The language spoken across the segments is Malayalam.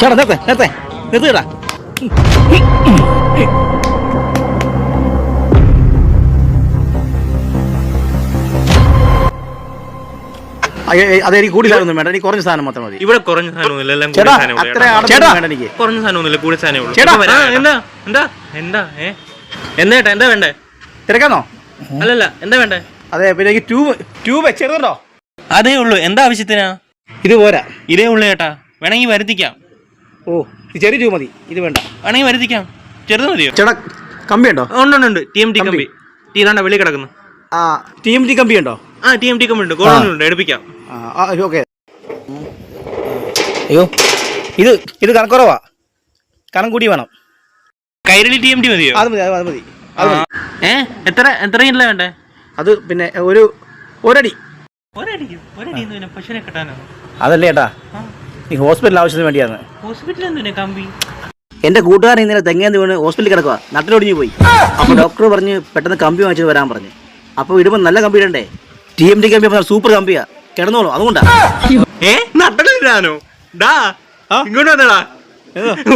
ചേട്ടാ നേരത്തെ നേരത്തെ നിർത്തുകടാ അതെ എനിക്ക് കൂടി സാധനം വേണ്ട. എനിക്ക് കുറഞ്ഞ സാധനം മാത്രം മതി. ഇവിടെ കുറഞ്ഞ സാധനമൊന്നുമില്ല എല്ലാം ചേട്ടാ സാധനമേ ഉള്ളൂ. അത്ര ചേട്ടാ. ചേട്ടാ വേണ്ട എനിക്ക്. കുറഞ്ഞ സാധനമൊന്നുമില്ല കൂടിയ സാധനമേ ഉള്ളൂ. ചേട്ടാ, ഇപ്പൊ വരാം. ആ, എന്താ? എന്താ? എന്താ? ഏ? എന്താ ചേട്ടാ എന്താ വേണ്ടേ? തിരക്കാന്നോ? അല്ലല്ല എന്താ വേണ്ടേ? അതെ പിന്നെ എനിക്ക് ട്യൂബ് ട്യൂബ് ചെറുതുണ്ടോ അതേ ഉള്ളൂ. എന്താ ആവശ്യത്തിനാ? ഇത് പോരാ. ഇതേ ഉള്ളൂ ചേട്ടാ. വേണമെങ്കിൽ വരുത്തിക്കാം. ഓ ഇത് ചെറിയ ട്യൂബ് മതി. ഇത് വേണ്ട. വേണമെങ്കിൽ വരുത്തിക്കാം. ചെറുത് മതിയോ? ചേട്ടാ കമ്പി ഉണ്ടോ ഉണ്ട് ഉണ്ട്. ഉണ്ട് ടി എം ടി കമ്പി. കമ്പി. ടി ഇതാണ്ട വെളി കിടക്കുന്നു. ആ ടി എം ടി കമ്പി ഉണ്ടോ ആ ടി എം ടി കമ്പി ഉണ്ട്. എടുപ്പിക്കാം. ഓക്കെ. അയ്യോ ഇത് ഇത് കണക്കുറവാ കണം കൂടി വേണം. കൈരളി ടി എം ടി മതിയോ? അത് മതി അത് മതി ഏ? എത്ര എത്രയില്ല വേണ്ടേ? അത് പിന്നെ ഒരു ഒരടി. അതല്ലേ ഏട്ടാ. ഈ ഹോസ്പിറ്റൽ ആവശ്യത്തിന് വേണ്ടിയാണ്. എന്റെ കൂട്ടുകാരൻ ഇന്നലെ തെങ്ങേന്ന് വീണ് ഹോസ്പിറ്റലിൽ കിടക്കുക നട്ടിലൊടിഞ്ഞു പോയി. അപ്പൊ ഡോക്ടർ പറഞ്ഞ് പെട്ടെന്ന് കമ്പി വാങ്ങിച്ചത് വരാൻ പറഞ്ഞു. അപ്പൊ ഇടുമ്പോൾ നല്ല കമ്പി ഇടണ്ടേ? ടി എം ഡി കമ്പി സൂപ്പർ കമ്പിയാ കിടന്നോളൂ. അതുകൊണ്ടാ. ഏ? നട്ടലിടാനോ ഡാ ഇങ്ങോട്ട് വന്നടാ.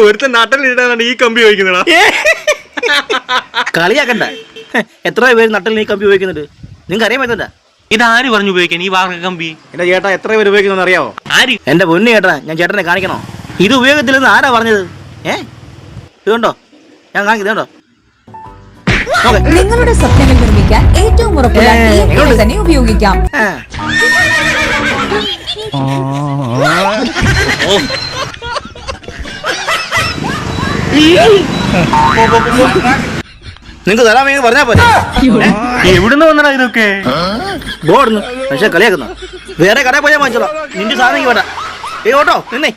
ഒരുത്തൻ നട്ടലിടാനാണ് ഈ കമ്പി ചോദിക്കുന്നടാ കളിയാക്കണ്ട. എത്ര പേര് നട്ടലിന് ഈ കമ്പി ഉപയോഗിക്കുന്നുണ്ട്? നിങ്ങൾക്ക് അറിയാൻ പറ്റണ്ട ഇത് ആര് പറഞ്ഞു ഉപയോഗിക്കാൻ ഈ വാർക്ക കമ്പി? എന്റെ ചേട്ടാ എത്ര പേര് ഉപയോഗിക്കുന്നു അറിയാവോ? ആര്? എന്റെ പൊന്നു ചേട്ടാ ഞാൻ ചേട്ടനെ കാണിക്കണോ? ഇത് ഉപയോഗത്തിലെന്ന് ആരാ പറഞ്ഞത്? ഏ? ഇതുണ്ടോ? ഞാൻ കാണിക്കുന്നത് കണ്ടോ നിങ്ങളുടെ സ്വപ്നങ്ങൾ ഏറ്റവും ഉറപ്പുള്ള? തന്നെ ഉപയോഗിക്കാം. നിങ്ങക്ക് തരാൻ വേണ്ടി പറഞ്ഞാ പോലെ എവിടുന്ന് വന്നടാ ഇതൊക്കെ? ബോർഡുന്നു പക്ഷെ കളിയാക്കുന്നു. വേറെ കടയിൽ പോയാൽ വാങ്ങിച്ചോളാം നിന്റെ സാധനം വേണ്ട. ഏ ഓട്ടോ നിന്നേ.